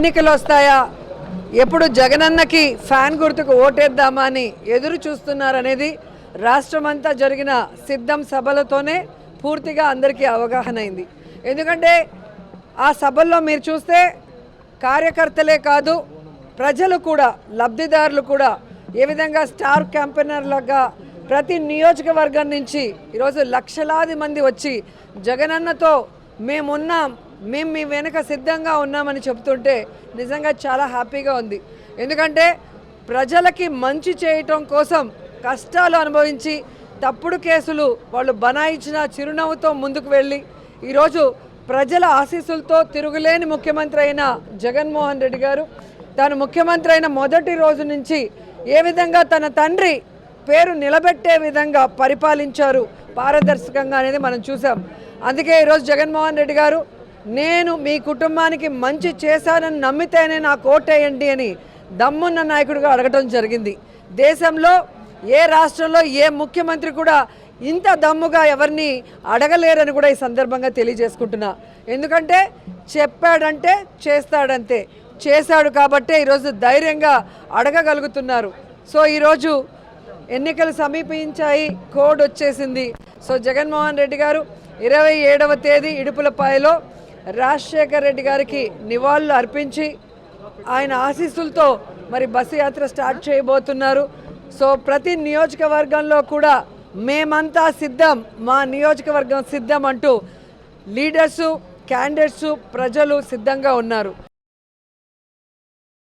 ఎన్నికలు వస్తాయా ఎప్పుడు జగనన్నకి ఫ్యాన్ గుర్తుకు ఓటేద్దామా అని ఎదురు చూస్తున్నారనేది రాష్ట్రమంతా జరిగిన సిద్ధం సభలతోనే పూర్తిగా అందరికీ అవగాహన అయింది. ఎందుకంటే ఆ సభల్లో మీరు చూస్తే కార్యకర్తలే కాదు ప్రజలు కూడా లబ్ధిదారులు కూడా ఏ విధంగా స్టార్ క్యాంపెయినర్లుగా ప్రతి నియోజకవర్గం నుంచి ఈరోజు లక్షలాది మంది వచ్చి జగనన్నతో మేమున్నాం మేము మీ వెనుక సిద్ధంగా ఉన్నామని చెప్తుంటే నిజంగా చాలా హ్యాపీగా ఉంది. ఎందుకంటే ప్రజలకి మంచి చేయటం కోసం కష్టాలు అనుభవించి తప్పుడు కేసులు వాళ్ళు బనాయించిన చిరునవ్వుతో ముందుకు వెళ్ళి ఈరోజు ప్రజల ఆశీస్సులతో తిరుగులేని ముఖ్యమంత్రి అయిన జగన్మోహన్ రెడ్డి గారు తాను ముఖ్యమంత్రి అయిన మొదటి రోజు నుంచి ఏ విధంగా తన తండ్రి పేరు నిలబెట్టే విధంగా పరిపాలించారు. పారదర్శకంగా అనేది మనం చూసాం. అందుకే ఈరోజు జగన్మోహన్ రెడ్డి గారు నేను మీ కుటుంబానికి మంచి చేశానని నమ్మితేనే నాకు ఓటేయండి అని దమ్మున్న నాయకుడిగా అడగటం జరిగింది. దేశంలో ఏ రాష్ట్రంలో ఏ ముఖ్యమంత్రి కూడా ఇంత దమ్ముగా ఎవరిని అడగలేరని కూడా ఈ సందర్భంగా తెలియజేసుకుంటున్నా. ఎందుకంటే చెప్పాడంటే చేస్తాడంతే. చేశాడు కాబట్టే ఈరోజు ధైర్యంగా అడగగలుగుతున్నారు. సో ఈరోజు ఎన్నికలు సమీపించాయి. కోడ్ వచ్చేసింది. సో జగన్మోహన్ రెడ్డి గారు ఇరవై ఏడవ తేదీ ఇడుపులపాయలో రాజశేఖర్ రెడ్డి గారికి నివాళులు అర్పించి ఆయన ఆశీస్సులతో మరి బస్సు యాత్ర స్టార్ట్ చేయబోతున్నారు. సో ప్రతి నియోజకవర్గంలో కూడా మేమంతా సిద్ధం మా నియోజకవర్గం సిద్ధం అంటూ లీడర్సు క్యాండిడేట్సు ప్రజలు సిద్ధంగా ఉన్నారు.